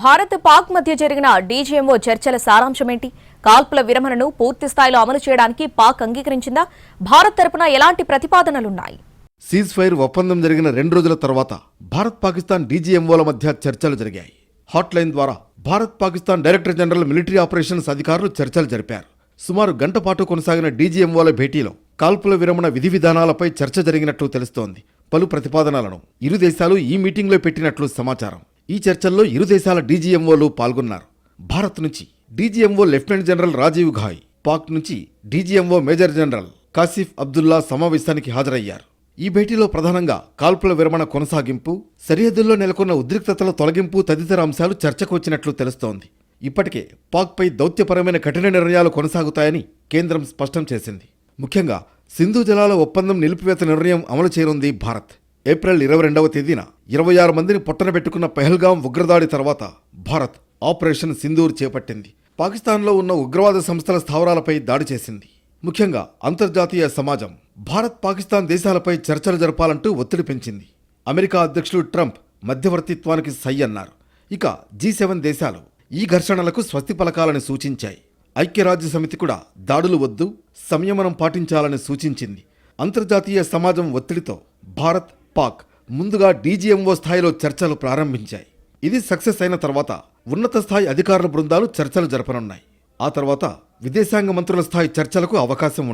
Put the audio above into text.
భారత్ పాక్ మధ్య జరిగిన డీజీఎంఓ చర్చల సారాంశమేంటి? కాల్పుల విరమణను పూర్తి స్థాయిలో అమలు చేయడానికి పాక్ అంగీకరించిందా? భారత్ తరపున ఎలాంటి ప్రతిపాదనలున్నాయి? సీజ్ ఫైర్ ఒప్పందం జరిగిన రెండు రోజుల తర్వాత భారత్ పాకిస్తాన్ డీజీఎంఓల మధ్య చర్చలు జరిగాయి. హాట్లైన్ ద్వారా Bharat Pakistan director general military operations అధికారులు చర్చలు జరిపారు. సుమారు గంట పాటు కొనసాగిన డీజీఎంఓల భేటీలో కాల్పుల విరమణ విధి విధానాలపై చర్చ జరిగినట్లు తెలుస్తోంది. పలు ప్రతిపాదనలను ఇరు దేశాలు ఈ మీటింగ్లో పెట్టినట్లు సమాచారం. ఈ చర్చల్లో ఇరు దేశాల డీజీఎంఓలు పాల్గొన్నారు. భారత్ నుంచి DGMO lieutenant general Rajiv Ghai Pak నుంచి DGMO major general Kashif Abdullah సమావేశానికి హాజరయ్యారు. ఈ భేటీలో ప్రధానంగా కాల్పుల విరమణ కొనసాగింపు సరిహద్దుల్లో నెలకొన్న ఉద్రిక్తతల తొలగింపు తదితర అంశాలు చర్చకు వచ్చినట్లు తెలుస్తోంది. ఇప్పటికే పాక్పై దౌత్యపరమైన కఠిన నిర్ణయాలు కొనసాగుతాయని కేంద్రం స్పష్టం చేసింది. ముఖ్యంగా సింధు జలాల ఒప్పందం నిలిపివేత నిర్ణయం అమలు చేయనుంది భారత్. ఏప్రిల్ ఇరవై రెండవ తేదీన ఇరవై ఆరు మందిని పొట్టనబెట్టుకున్న పెహల్గాం ఉగ్రదాడి తర్వాత భారత్ ఆపరేషన్ సింధూర్ చేపట్టింది. పాకిస్తాన్లో ఉన్న ఉగ్రవాద సంస్థల స్థావరాలపై దాడి చేసింది. ముఖ్యంగా అంతర్జాతీయ సమాజం భారత్ పాకిస్తాన్ దేశాలపై చర్చలు జరపాలంటూ ఒత్తిడి పెంచింది. అమెరికా అధ్యక్షుడు ట్రంప్ మధ్యవర్తిత్వానికి సై అన్నారు. ఇక జీ సెవెన్ దేశాలు ఈ ఘర్షణలకు స్వస్తి పలకాలని సూచించాయి. ఐక్యరాజ్య సమితి కూడా దాడులు వద్దు సంయమనం పాటించాలని సూచించింది. అంతర్జాతీయ సమాజం ఒత్తిడితో భారత్ పాక్ ముందుగా డీజీఎంఓ స్థాయిలో చర్చలు ప్రారంభించాయి. ఇది సక్సెస్ అయిన తర్వాత ఉన్నత స్థాయి అధికారుల బృందాలు చర్చలు జరపనున్నాయి. ఆ తర్వాత విదేశాంగ మంత్రుల స్థాయి చర్చలకు అవకాశం ఉంటుంది